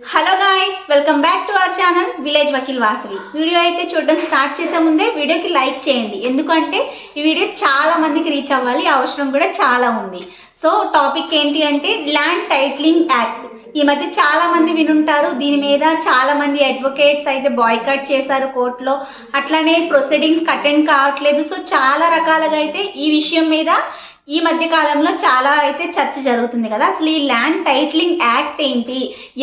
Hello guys welcome back to our channel village Vakil Vasavi video అయితే చూడడం start చేసే ముందే వీడియోకి లైక్ చేయండి. ఎందుకంటే ఈ వీడియో చాలా మందికి రీచ్ అవ్వాలి అవసరం కూడా చాలా ఉంది. సో టాపిక్ ఏంటి అంటే ల్యాండ్ టైటిలింగ్ యాక్ట్ ఈ మధ్య చాలా మంది వినుంటారు దీని మీద చాలా మంది అడ్వకేట్స్ అయితే బాయ్కట్ చేశారు కోర్టులో. అట్లానే ప్రొసీడింగ్స్ అటెండ్ కావట్లేదు సో చాలా రకాలుగా అయితే ఈ విషయం మీద ఈ మధ్య కాలంలో చాలా అయితే చర్చ జరుగుతుంది కదా. అసలు ఈ ల్యాండ్ టైటిలింగ్ యాక్ట్ ఏంటి?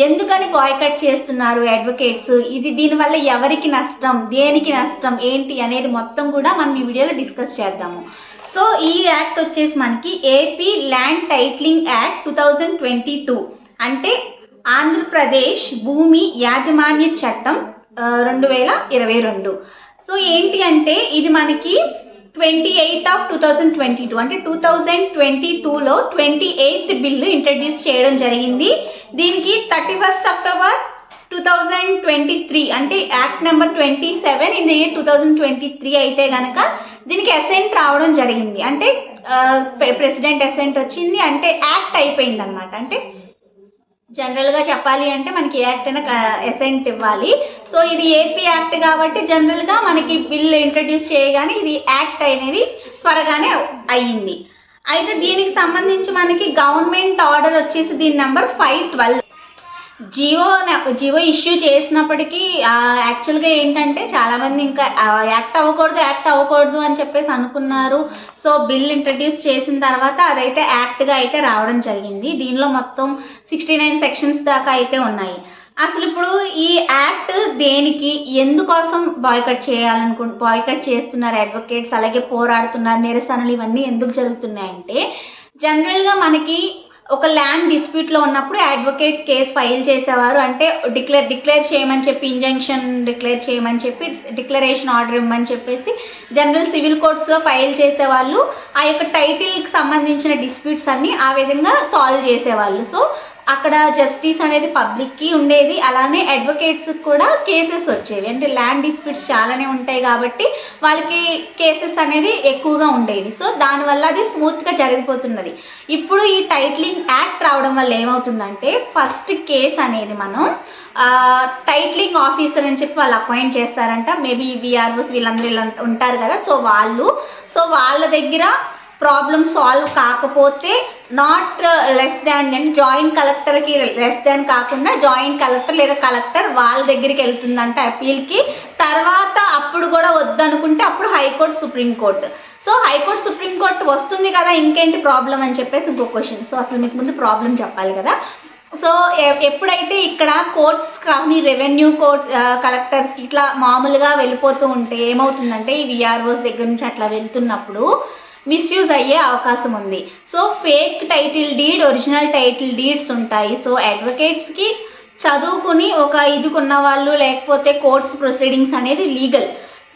ఎందుకని బాయ్కట్ చేస్తున్నారు అడ్వకేట్స్? ఇది దీనివల్ల ఎవరికి నష్టం? దేనికి నష్టం? ఏంటి అనేది మొత్తం కూడా మనం ఈ వీడియోలో డిస్కస్ చేద్దాము. సో ఈ యాక్ట్ వచ్చేసి మనకి AP land titling act two thousand twenty two అంటే ఆంధ్రప్రదేశ్ భూమి యాజమాన్య చట్టం రెండు వేల ఇరవై రెండు. సో ఏంటి అంటే ఇది మనకి twenty eighth of two thousand twenty two అంటే టూ థౌజండ్ ట్వంటీ టూలో ట్వంటీ ఎయిత్ బిల్లు ఇంట్రడ్యూస్ చేయడం జరిగింది. దీనికి thirty first October two thousand twenty three అంటే act number twenty seven in the year two thousand twenty three అయితే కనుక దీనికి assigned రావడం జరిగింది. అంటే ప్రెసిడెంట్ అసెంట్ వచ్చింది. అంటే యాక్ట్ అయిపోయింది అనమాట అంటే జనరల్గా చెప్పాలి అంటే మనకి ఏ యాక్ట్ అయినా అసెంట్ ఇవ్వాలి. సో ఇది ఏపీ యాక్ట్ కాబట్టి జనరల్గా మనకి బిల్ ఇంట్రడ్యూస్ చేయగానే ఇది యాక్ట్ అనేది త్వరగానే అయ్యింది అయితే దీనికి సంబంధించి మనకి గవర్నమెంట్ ఆర్డర్ వచ్చేసి దీని number five twelve GO GO issue చేసినప్పటికీ యాక్చువల్గా ఏంటంటే చాలామంది ఇంకా యాక్ట్ అవ్వకూడదు యాక్ట్ అవ్వకూడదు అని చెప్పేసి అనుకున్నారు. సో బిల్ ఇంట్రడ్యూస్ చేసిన తర్వాత అదైతే యాక్ట్గా అయితే రావడం జరిగింది. దీనిలో మొత్తం సిక్స్టీ నైన్ సెక్షన్స్ దాకా అయితే ఉన్నాయి. అసలు ఇప్పుడు ఈ యాక్ట్ దేనికి ఎందుకోసం బాయ్కట్ చేయాలనుకు బాయ్కట్ చేస్తున్నారు అడ్వకేట్స్ అలాగే పోరాడుతున్నారు నిరసనలు ఇవన్నీ ఎందుకు జరుగుతున్నాయంటే జనరల్గా మనకి ఒక ల్యాండ్ డిస్ప్యూట్లో ఉన్నప్పుడు అడ్వకేట్ కేసు ఫైల్ చేసేవారు. అంటే డిక్లేర్ డిక్లేర్ చేయమని చెప్పి ఇంజంక్షన్ డిక్లేర్ చేయమని చెప్పి డిక్లరేషన్ ఆర్డర్ ఇవ్వమని చెప్పేసి జనరల్ సివిల్ కోర్ట్స్లో ఫైల్ చేసేవాళ్ళు. ఆ యొక్క టైటిల్కి సంబంధించిన డిస్ప్యూట్స్ అన్నీ ఆ విధంగా సాల్వ్ చేసేవాళ్ళు. సో అక్కడ జస్టిస్ అనేది పబ్లిక్కి ఉండేది. అలానే అడ్వకేట్స్ కూడా కేసెస్ వచ్చేవి. అంటే ల్యాండ్ డిస్ప్యూట్స్ చాలానే ఉంటాయి కాబట్టి వాళ్ళకి కేసెస్ అనేది ఎక్కువగా ఉండేవి. సో దానివల్ల అది స్మూత్గా జరిగిపోతున్నది. ఇప్పుడు ఈ టైట్లింగ్ యాక్ట్ రావడం వల్ల ఏమవుతుందంటే ఫస్ట్ కేస్ అనేది మనం టైట్లింగ్ ఆఫీసర్ అని చెప్పి వాళ్ళు అపాయింట్ చేస్తారంట. మేబీ విఆర్ఓస్ వీళ్ళందరూ ఉంటారు కదా. సో వాళ్ళు సో వాళ్ళ దగ్గర ప్రాబ్లం సాల్వ్ కాకపోతే నాట్ లెస్ దాన్ అంటే జాయింట్ కలెక్టర్కి లెస్ దాన్ కాకుండా జాయింట్ కలెక్టర్ లేదా కలెక్టర్ వాళ్ళ దగ్గరికి వెళ్తుందంట అపీల్కి తర్వాత అప్పుడు కూడా వద్దనుకుంటే అప్పుడు high court supreme court so high court supreme court వస్తుంది కదా ఇంకేంటి ప్రాబ్లం అని చెప్పేసి ఇంకో క్వశ్చన్ సో అసలు మీకు ముందు ప్రాబ్లం చెప్పాలి కదా. సో ఎప్పుడైతే ఇక్కడ కోర్ట్స్ కానీ రెవెన్యూ కోర్ట్స్ కలెక్టర్స్కి ఇట్లా మామూలుగా వెళ్ళిపోతూ ఉంటే ఏమవుతుందంటే ఈ విఆర్ఓస్ దగ్గర నుంచి అట్లా వెళ్తున్నప్పుడు మిస్యూజ్ అయ్యే అవకాశం ఉంది. So fake title deed original title deeds ఉంటాయి. సో అడ్వకేట్స్కి చదువుకుని ఒక ఇదికున్న వాళ్ళు లేకపోతే కోర్ట్స్ ప్రొసీడింగ్స్ అనేది లీగల్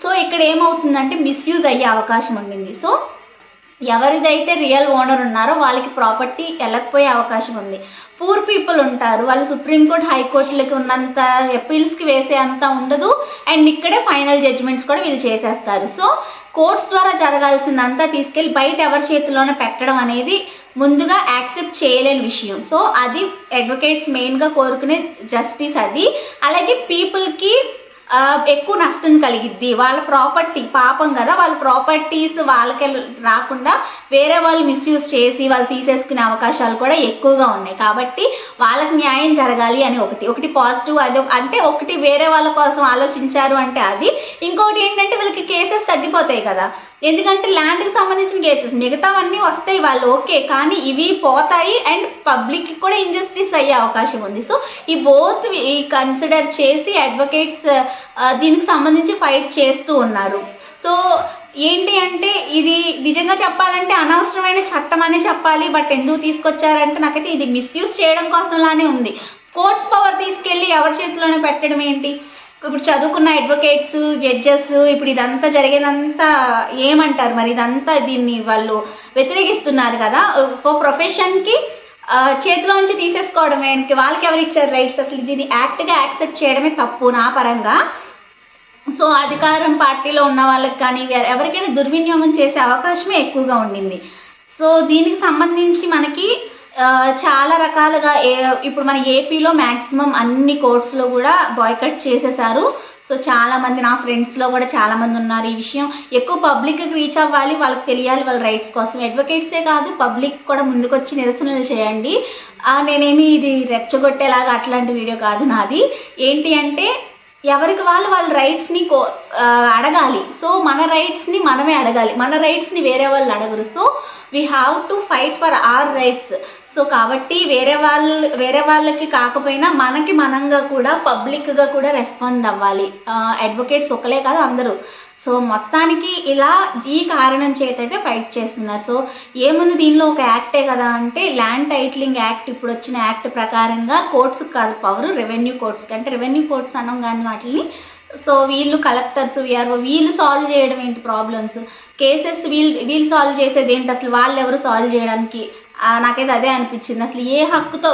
సో ఇక్కడ ఏమవుతుందంటే మిస్యూజ్ అయ్యే అవకాశం ఉండింది. సో ఎవరిదైతే రియల్ ఓనర్ ఉన్నారో వాళ్ళకి ప్రాపర్టీ వెళ్ళకపోయే అవకాశం ఉంది. పూర్ పీపుల్ ఉంటారు. వాళ్ళు సుప్రీంకోర్టు హైకోర్టులకి ఉన్నంత అపీల్స్కి వేసే అంత ఉండదు. అండ్ ఇక్కడే ఫైనల్ జడ్జిమెంట్స్ కూడా వీళ్ళు చేసేస్తారు. సో కోర్ట్స్ ద్వారా జరగాల్సిందంతా తీసుకెళ్ళి బయట ఎవరి చేతిలోనే పెట్టడం అనేది ముందుగా యాక్సెప్ట్ చేయలేని విషయం. సో అది అడ్వకేట్స్ మెయిన్గా కోరుకునే జస్టిస్ అది. అలాగే పీపుల్కి ఎక్కువ నష్టం కలిగిద్ది. వాళ్ళ ప్రాపర్టీ పాపం కదా వాళ్ళ ప్రాపర్టీస్ వాళ్ళకి రాకుండా వేరే వాళ్ళు మిస్యూజ్ చేసి వాళ్ళు తీసేసుకునే అవకాశాలు కూడా ఎక్కువగా ఉన్నాయి. కాబట్టి వాళ్ళకి న్యాయం జరగాలి అని ఒకటి. ఒకటి పాజిటివ్ అది అంటే ఒకటి వేరే వాళ్ళ కోసం ఆలోచించారు అంటే అది. ఇంకోటి ఏంటంటే వీళ్ళకి కేసెస్ తగ్గిపోతాయి కదా. ఎందుకంటే ల్యాండ్కి సంబంధించిన కేసెస్ మిగతావన్నీ వస్తాయి వాళ్ళు ఓకే కానీ ఇవి పోతాయి అండ్ పబ్లిక్కి కూడా ఇంజస్టిస్ అయ్యే అవకాశం ఉంది. సో ఈ బోత్ కన్సిడర్ చేసి అడ్వకేట్స్ uh, uh, దీనికి సంబంధించి ఫైట్ చేస్తూ ఉన్నారు. సో ఏంటి అంటే ఇది నిజంగా చెప్పాలంటే అనవసరమైన చట్టం అనే చెప్పాలి బట్ ఎందుకు తీసుకొచ్చారంటే నాకైతే ఇది మిస్యూజ్ చేయడం కోసంలానే ఉంది. కోర్ట్స్ పవర్ తీసుకెళ్ళి ఎవరి చేతిలోనే పెట్టడం ఏంటి? ఇప్పుడు చదువుకున్న అడ్వకేట్స్ జడ్జెస్ ఇప్పుడు ఇదంతా జరిగేదంతా ఏమంటారు మరి? ఇదంతా దీన్ని వాళ్ళు వ్యతిరేకిస్తున్నారు కదా. ఒక ప్రొఫెషన్కి చేతిలోంచి తీసేసుకోవడమే వాళ్ళకి ఎవరు ఇచ్చారు రైట్స్ అసలు దీన్ని యాక్ట్గా యాక్సెప్ట్ చేయడమే తప్పు నా పరంగా. సో అధికారం పార్టీలో ఉన్న వాళ్ళకి కానీ ఎవరికైనా దుర్వినియోగం చేసే అవకాశమే ఎక్కువగా ఉండింది. సో దీనికి సంబంధించి మనకి చాలా రకాలుగా ఏ- ఇప్పుడు మన ఏపీలో మ్యాక్సిమం అన్ని కోర్ట్స్లో కూడా బాయ్కట్ చేసేసారు సో చాలామంది నా ఫ్రెండ్స్లో కూడా చాలామంది ఉన్నారు ఈ విషయం. ఎక్కువ పబ్లిక్కి రీచ్ అవ్వాలి వాళ్ళకి తెలియాలి వాళ్ళ రైట్స్ కోసం. అడ్వకేట్సే కాదు పబ్లిక్ కూడా ముందుకొచ్చి నిరసనలు చేయండి. నేనేమి ఇది రెచ్చగొట్టేలాగా అట్లాంటి వీడియో కాదు నాది. ఏంటి అంటే ఎవరికి వాళ్ళు వాళ్ళ రైట్స్ని కో అడగాలి. సో మన రైట్స్ని మనమే అడగాలి. మన రైట్స్ని వేరే వాళ్ళు అడగరు. So we have to fight for our rights so కాబట్టి వేరే వాళ్ళు వేరే వాళ్ళకి కాకపోయినా మనకి మనంగా కూడా పబ్లిక్గా కూడా రెస్పాండ్ అవ్వాలి. అడ్వకేట్స్ ఒకలే కాదు అందరూ. సో మొత్తానికి ఇలా ఈ కారణం చేత అయితే ఫైట్ చేస్తున్నారు. సో ఏముంది దీనిలో ఒక యాక్టే కదా అంటే ల్యాండ్ టైటిలింగ్ యాక్ట్ ఇప్పుడు వచ్చిన యాక్ట్ ప్రకారంగా కోర్ట్స్ కాదు పవర్ రెవెన్యూ కోర్ట్స్కి అంటే రెవెన్యూ కోర్ట్స్ అనం కానీ వాటిని సో వీళ్ళు కలెక్టర్స్ వీఆర్ఓ వీళ్ళు సాల్వ్ చేయడం ఏంటి ప్రాబ్లమ్స్ కేసెస్ వీళ్ళు వీళ్ళు సాల్వ్ చేసేది ఏంటి? అసలు వాళ్ళు ఎవరు సాల్వ్ చేయడానికి నాకైతే అదే అనిపించింది. అసలు ఏ హక్కుతో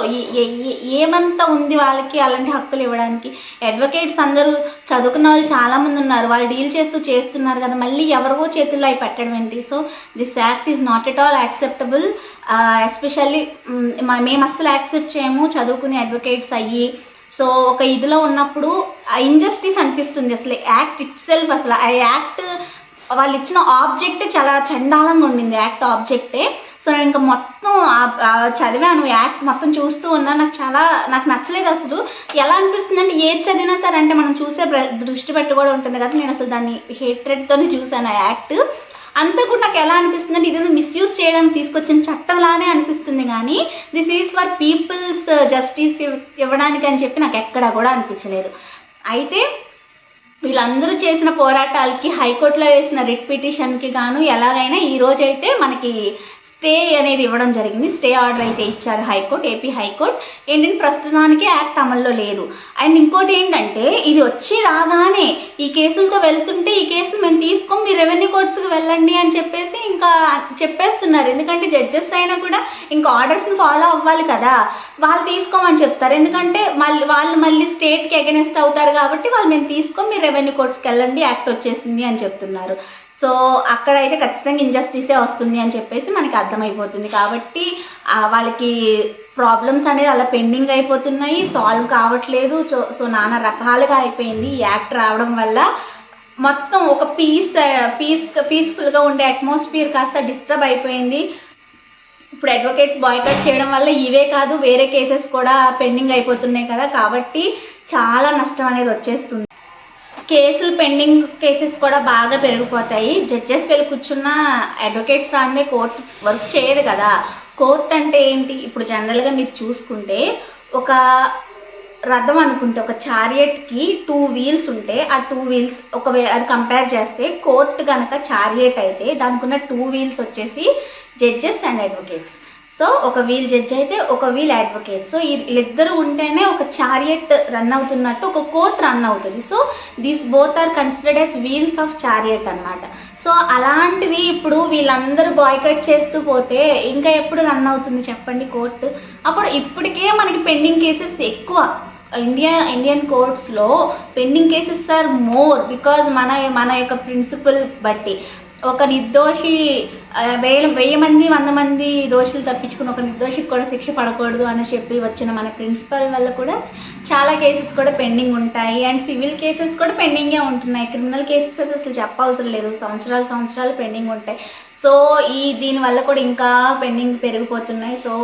ఏమంత ఉంది వాళ్ళకి అలాంటి హక్కులు ఇవ్వడానికి? అడ్వకేట్స్ అందరూ చదువుకున్న వాళ్ళు చాలామంది ఉన్నారు. వాళ్ళు డీల్ చేస్తూ చేస్తున్నారు కదా మళ్ళీ ఎవరివో చేతుల్లో అవి పెట్టడం ఏంటి? So this act is not at all acceptable especially మేము అస్సలు యాక్సెప్ట్ చేయము. చదువుకునే అడ్వకేట్స్ అయ్యి సో ఒక ఇదిలో ఉన్నప్పుడు ఆ ఇంజస్టిస్ అనిపిస్తుంది అసలు. యాక్ట్ ఇట్ సెల్ఫ్ అసలు. ఆ యాక్ట్ వాళ్ళు ఇచ్చిన ఆబ్జెక్ట్ చాలా చండాలంగా ఉండింది యాక్ట్ ఆబ్జెక్టే సో నేను ఇంకా మొత్తం చదివాను యాక్ట్ మొత్తం చూస్తూ ఉన్నా. నాకు చాలా నాకు నచ్చలేదు అసలు. ఎలా అనిపిస్తుంది అంటే ఏది చదివినా సరే అంటే మనం చూసే దృష్టి పెట్టుకోవడం కూడా ఉంటుంది కదా. నేను అసలు దాన్ని హేట్రెడ్తోనే చూసాను ఆ యాక్ట్ అంతా కూడా నాకు ఎలా అనిపిస్తుంది అంటే ఇదేదో మిస్యూజ్ చేయడానికి తీసుకొచ్చిన చట్టంలానే అనిపిస్తుంది కానీ this is for peoples justice ఇవ్వడానికి అని చెప్పి నాకు ఎక్కడా కూడా అనిపించలేదు. అయితే వీళ్ళందరూ చేసిన పోరాటాలకి హైకోర్టులో వేసిన రిట్ పిటిషన్కి గాను ఎలాగైనా ఈ రోజైతే మనకి స్టే అనేది ఇవ్వడం జరిగింది. స్టే ఆర్డర్ అయితే ఇచ్చారు హైకోర్టు ఏపీ హైకోర్టు. ఏంటంటే ప్రస్తుతానికి యాక్ట్ అమల్లో లేదు. అండ్ ఇంకోటి ఏంటంటే ఇది వచ్చి రాగానే ఈ కేసులతో వెళ్తుంటే ఈ కేసులు మేము తీసుకోం మీరు రెవెన్యూ కోర్ట్స్కి వెళ్ళండి అని చెప్పేసి ఇంకా చెప్పేస్తున్నారు. ఎందుకంటే జడ్జెస్ అయినా కూడా ఇంకా ఆర్డర్స్ని ఫాలో అవ్వాలి కదా. వాళ్ళు తీసుకోమని చెప్తారు. ఎందుకంటే మళ్ళీ వాళ్ళు మళ్ళీ స్టేట్కి అగెనిస్ట్ అవుతారు కాబట్టి వాళ్ళు మేము తీసుకోం మీరు రెవెన్యూ కోర్ట్స్కి వెళ్ళండి యాక్ట్ వచ్చేసింది అని చెప్తున్నారు. సో అక్కడ అయితే ఖచ్చితంగా ఇంజస్టిసే వస్తుంది అని చెప్పేసి మనకి అర్థమైపోతుంది. కాబట్టి వాళ్ళకి ప్రాబ్లమ్స్ అనేది అలా పెండింగ్ అయిపోతున్నాయి సాల్వ్ కావట్లేదు. సో సో నానా రకాలుగా అయిపోయింది ఈ యాక్ట్ రావడం వల్ల. మొత్తం ఒక పీస్ పీస్ పీస్ఫుల్గా ఉండే అట్మాస్ఫియర్ కాస్త డిస్టర్బ్ అయిపోయింది. ఇప్పుడు అడ్వకేట్స్ బాయ్కట్ చేయడం వల్ల ఇవే కాదు వేరే కేసెస్ కూడా పెండింగ్ అయిపోతున్నాయి కదా. కాబట్టి చాలా నష్టం అనేది వచ్చేస్తుంది. కేసులు పెండింగ్ కేసెస్ కూడా బాగా పెరిగిపోతాయి. జడ్జెస్ వెళ్ళి కూర్చున్న అడ్వకేట్స్ రాందే కోర్టు వర్క్ చేయదు కదా. కోర్ట్ అంటే ఏంటి? ఇప్పుడు జనరల్గా మీరు చూసుకుంటే ఒక రథం అనుకుంటే ఒక చారియట్కి టూ వీల్స్ ఉంటే ఆ టూ వీల్స్ ఒకవేళ అది కంపేర్ చేస్తే కోర్ట్ కనుక చారియట్ అయితే దానికి ఉన్న టూ వీల్స్ వచ్చేసి జడ్జెస్ అండ్ అడ్వకేట్స్. సో ఒక వీల్ జడ్జ్ అయితే ఒక వీల్ అడ్వకేట్ సో ఈ- వీళ్ళిద్దరూ ఉంటేనే ఒక చారియట్ రన్ అవుతున్నట్టు ఒక కోర్ట్ రన్ అవుతుంది. So these both are considered as wheels of chariot అన్నమాట. సో అలాంటిది ఇప్పుడు వీళ్ళందరూ బాయ్కట్ చేస్తూ పోతే ఇంకా ఎప్పుడు రన్ అవుతుంది చెప్పండి కోర్టు అప్పుడు ఇప్పటికే మనకి పెండింగ్ కేసెస్ ఎక్కువ. India Indian కోర్ట్స్లో pending cases are more because మన మన యొక్క ప్రిన్సిపల్ బట్టి. ఒక నిర్దోషి వేల వెయ్యి మంది వంద మంది దోషులు తప్పించుకుని ఒక నిర్దోషికి కూడా శిక్ష పడకూడదు అని చెప్పి వచ్చిన మన ప్రిన్సిపల్ వల్ల కూడా చాలా కేసెస్ కూడా పెండింగ్ ఉంటాయి. అండ్ సివిల్ కేసెస్ కూడా పెండింగే ఉంటున్నాయి. క్రిమినల్ కేసెస్ అయితే అసలు చెప్పవసరం లేదు. సంవత్సరాలు సంవత్సరాలు పెండింగ్ ఉంటాయి. సో ఈ దీని వల్ల కూడా ఇంకా పెండింగ్ పెరిగిపోతున్నాయి. సో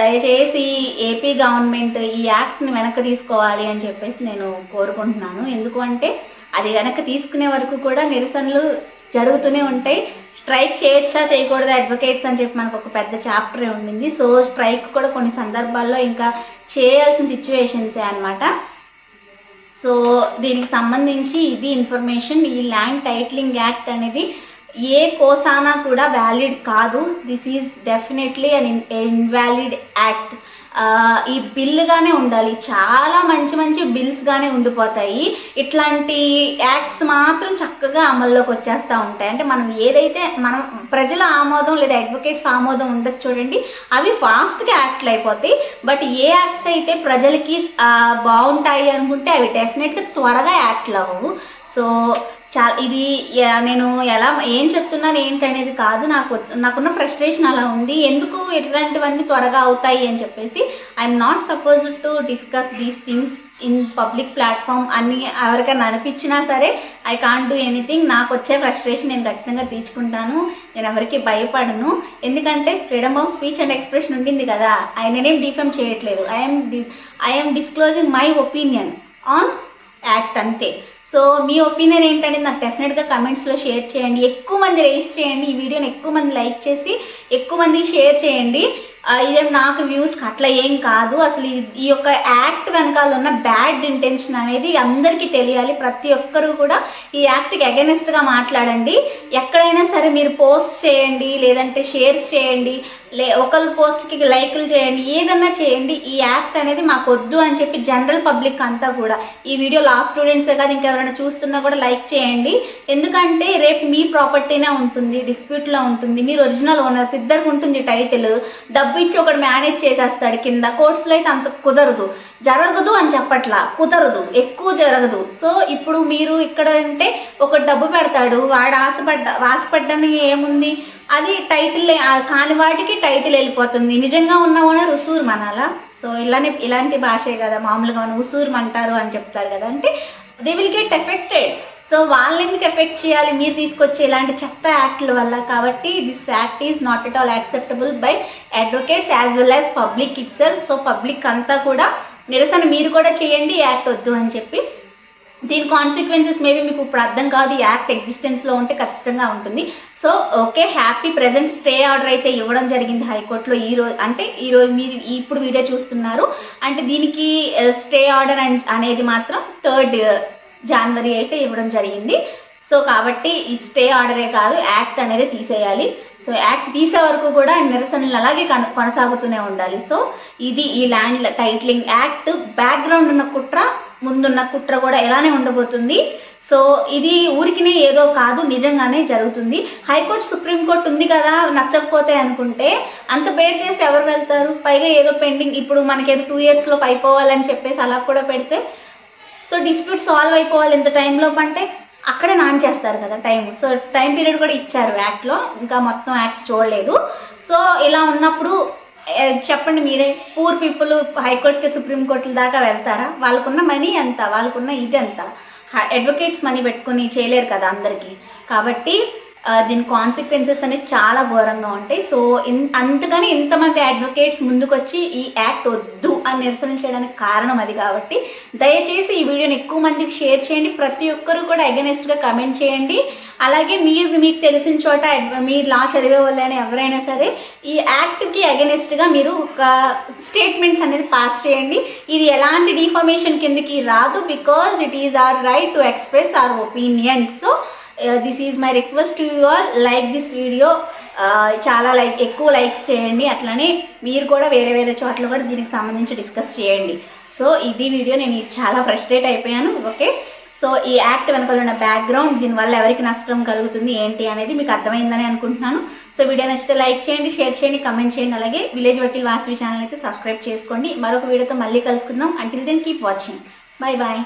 దయచేసి ఏపీ గవర్నమెంట్ ఈ యాక్ట్ని వెనక్కి తీసుకోవాలి అని చెప్పేసి నేను కోరుకుంటున్నాను. ఎందుకు అంటే అది వెనక్కి తీసుకునే వరకు కూడా నిరసనలు జరుగుతూనే ఉంటాయి. స్ట్రైక్ చేయొచ్చా చేయకూడదా అడ్వకేట్స్ అని చెప్పి మనకు ఒక పెద్ద చాప్టరే ఉండింది. సో స్ట్రైక్ కూడా కొన్ని సందర్భాల్లో ఇంకా చేయాల్సిన సిచ్యువేషన్సే అనమాట సో దీనికి సంబంధించి ఇది ఇన్ఫర్మేషన్. ఈ ల్యాండ్ టైటిలింగ్ యాక్ట్ అనేది ఏ కోసానా కూడా వ్యాలిడ్ కాదు. This is definitely an invalid act ఈ బిల్లుగానే ఉండాలి. చాలా మంచి మంచి బిల్స్గానే ఉండిపోతాయి. ఇట్లాంటి యాక్ట్స్ మాత్రం చక్కగా అమల్లోకి వచ్చేస్తూ ఉంటాయి. అంటే మనం ఏదైతే మనం ప్రజల ఆమోదం లేదా అడ్వకేట్స్ ఆమోదం ఉండదు చూడండి. అవి ఫాస్ట్గా యాక్ట్లు అయిపోతాయి. బట్ ఏ యాక్ట్స్ అయితే ప్రజలకి బాగుంటాయి అనుకుంటే అవి డెఫినెట్గా త్వరగా యాక్ట్లు అవ్వవు. సో చా ఇది నేను ఎలా ఏం చెప్తున్నాను ఏంటనేది కాదు. నాకు నాకున్న ఫ్రస్ట్రేషన్ అలా ఉంది. ఎందుకు ఇట్లాంటివన్నీ త్వరగా అవుతాయి అని చెప్పేసి I'm not supposed to discuss these things in public platform అన్ని ఎవరికైనా అనిపించినా సరే ఐ కాంట్ డూ ఎనీథింగ్ నాకు వచ్చే ఫ్రస్ట్రేషన్ నేను ఖచ్చితంగా తీర్చుకుంటాను. నేను ఎవరికి భయపడను. ఎందుకంటే freedom of speech and expression ఉండింది కదా. ఆయననేం డిఫెమ్ చేయట్లేదు. I'm I'm disclosing my opinion on act అంతే. సో మీ ఒపీనియన్ ఏంటనేది నాకు డెఫినెట్గా కమెంట్స్లో షేర్ చేయండి. ఎక్కువ మంది రేస్ చేయండి. ఈ వీడియోని ఎక్కువ మంది లైక్ చేసి ఎక్కువ మంది షేర్ చేయండి. ఇదేం నాకు వ్యూస్కి అట్లా ఏం కాదు. అసలు ఈ- ఈ యొక్క యాక్ట్ వెనకాల ఉన్న బ్యాడ్ ఇంటెన్షన్ అనేది అందరికీ తెలియాలి. ప్రతి ఒక్కరూ కూడా ఈ యాక్ట్కి అగెనెస్ట్గా మాట్లాడండి. ఎక్కడైనా సరే మీరు పోస్ట్ చేయండి లేదంటే షేర్స్ చేయండి. లే ఒకరి పోస్ట్కి లైకులు చేయండి ఏదన్నా చేయండి ఈ యాక్ట్ అనేది మాకు వద్దు అని చెప్పి జనరల్ పబ్లిక్ అంతా కూడా. ఈ వీడియో లాస్ట్ స్టూడెంట్సే కాదు ఇంకెవరైనా చూస్తున్నా కూడా లైక్ చేయండి. ఎందుకంటే రేపు మీ ప్రాపర్టీనే ఉంటుంది డిస్ప్యూట్లో ఉంటుంది మీరు ఒరిజినల్ ఓనర్స్ ఇద్దరికి ఉంటుంది టైటిల్ డబ్బు ఇచ్చి ఒకడు మేనేజ్ చేసేస్తాడు కింద. కోర్ట్స్లో అయితే అంత కుదరదు. జరగదు అని చెప్పట్లా కుదరదు ఎక్కువ జరగదు. సో ఇప్పుడు మీరు ఇక్కడ అంటే ఒక డబ్బు పెడతాడు వాడు ఆశపడ్డ ఆశపడ్డని ఏముంది? అది టైటిల్ కాని వాటికి టైటిల్ వెళ్ళిపోతుంది. నిజంగా ఉన్న ఓనర్ ఉసూరు మనాలా? సో ఇలానే ఇలాంటి భాషే కదా. మామూలుగా మనం ఉసూరు అంటారు అని చెప్తారు కదా. అంటే they will get affected so వాళ్ళని ఎందుకు ఎఫెక్ట్ చేయాలి? మీరు తీసుకొచ్చే ఇలాంటి చెత్త యాక్ట్ల వల్ల కాబట్టి this act is not at all acceptable by advocates as well as public itself so public అంతా కూడా నిరసన మీరు కూడా చేయండి యాక్ట్ వద్దు అని చెప్పి దీని కాన్సిక్వెన్సెస్ మేబీ మీకు ఇప్పుడు అర్థం కాదు ఈ యాక్ట్ ఎగ్జిస్టెన్స్లో ఉంటే ఖచ్చితంగా ఉంటుంది. So okay happy present stay order అయితే ఇవ్వడం జరిగింది హైకోర్టులో ఈ రోజు అంటే ఈ రోజు మీరు ఇప్పుడు వీడియో చూస్తున్నారు. అంటే దీనికి uh, స్టే ఆర్డర్ అనేది మాత్రం థర్డ్ జనవరి uh, అయితే ఇవ్వడం జరిగింది. సో కాబట్టి ఈ స్టే ఆర్డరే కాదు యాక్ట్ అనేది తీసేయాలి. సో యాక్ట్ తీసే వరకు కూడా నిరసనలు అలాగే కన- కొనసాగుతూనే ఉండాలి. సో ఇది ఈ ల్యాండ్ టైటిలింగ్ యాక్ట్ బ్యాక్గ్రౌండ్ ఉన్న కుట్ర ముందున్న కుట్ర కూడా ఎలానే ఉండబోతుంది. సో ఇది ఊరికినే ఏదో కాదు నిజంగానే జరుగుతుంది. హైకోర్టు సుప్రీంకోర్టు ఉంది కదా నచ్చకపోతే అనుకుంటే అంత బేర్ చేసి ఎవరు వెళ్తారు? పైగా ఏదో పెండింగ్ ఇప్పుడు మనకి ఏదో టూ ఇయర్స్లో అయిపోవాలని చెప్పేసి అలా కూడా పెడితే సో డిస్ప్యూట్ సాల్వ్ అయిపోవాలి ఎంత టైంలో అంటే అక్కడే నాన్ చేస్తారు కదా టైం. సో టైం పీరియడ్ కూడా ఇచ్చారు యాక్ట్లో ఇంకా మొత్తం యాక్ట్ చూడలేదు. సో ఇలా ఉన్నప్పుడు చెప్పండి మీరే. పూర్ పీపుల్ హైకోర్టుకి సుప్రీంకోర్టుల దాకా వెళ్తారా? వాళ్ళకున్న మనీ ఎంత? వాళ్ళకున్న ఇది ఎంత? అడ్వకేట్స్ మనీ పెట్టుకుని చేయలేరు కదా అందరికీ. కాబట్టి దీని కాన్సిక్వెన్సెస్ అనేది చాలా ఘోరంగా ఉంటాయి. సో ఇన్ అంతకని ఇంతమంది అడ్వకేట్స్ ముందుకొచ్చి ఈ యాక్ట్ వద్దు అని నిరసన చేయడానికి కారణం అది కాబట్టి దయచేసి ఈ వీడియోని ఎక్కువ మందికి షేర్ చేయండి. ప్రతి ఒక్కరు కూడా అగెనెస్ట్గా కమెంట్ చేయండి. అలాగే మీరు మీకు తెలిసిన చోట మీరు లా చదివే వాళ్ళైనా ఎవరైనా సరే ఈ యాక్ట్కి అగెనెస్ట్గా మీరు ఒక స్టేట్మెంట్స్ అనేది పాస్ చేయండి. ఇది ఎలాంటి డిఫర్మేషన్ కిందకి రాదు because it is our right to express our opinions so this is my request to you all like this video చాలా లైక్ ఎక్కువ లైక్స్ చేయండి. అట్లనే మీరు కూడా వేరే వేరే చోట్ల కూడా దీనికి సంబంధించి డిస్కస్ చేయండి. సో ఇది వీడియో నేను చాలా ఫ్రస్ట్రేట్ అయిపోయాను. ఓకే సో ఈ యాక్ట్ వెనకాల ఉన్న బ్యాక్గ్రౌండ్ దీనివల్ల ఎవరికి నష్టం కలుగుతుంది ఏంటి అనేది మీకు అర్థమైందని అనుకుంటున్నాను. సో వీడియో నచ్చితే లైక్ చేయండి షేర్ చేయండి కమెంట్ చేయండి. అలాగే విలేజ్ వకీల్ వాసవి ఛానల్ అయితే సబ్స్క్రైబ్ చేసుకోండి. మరొక వీడియోతో మళ్ళీ కలుసుకుందాం. Until then keep watching bye bye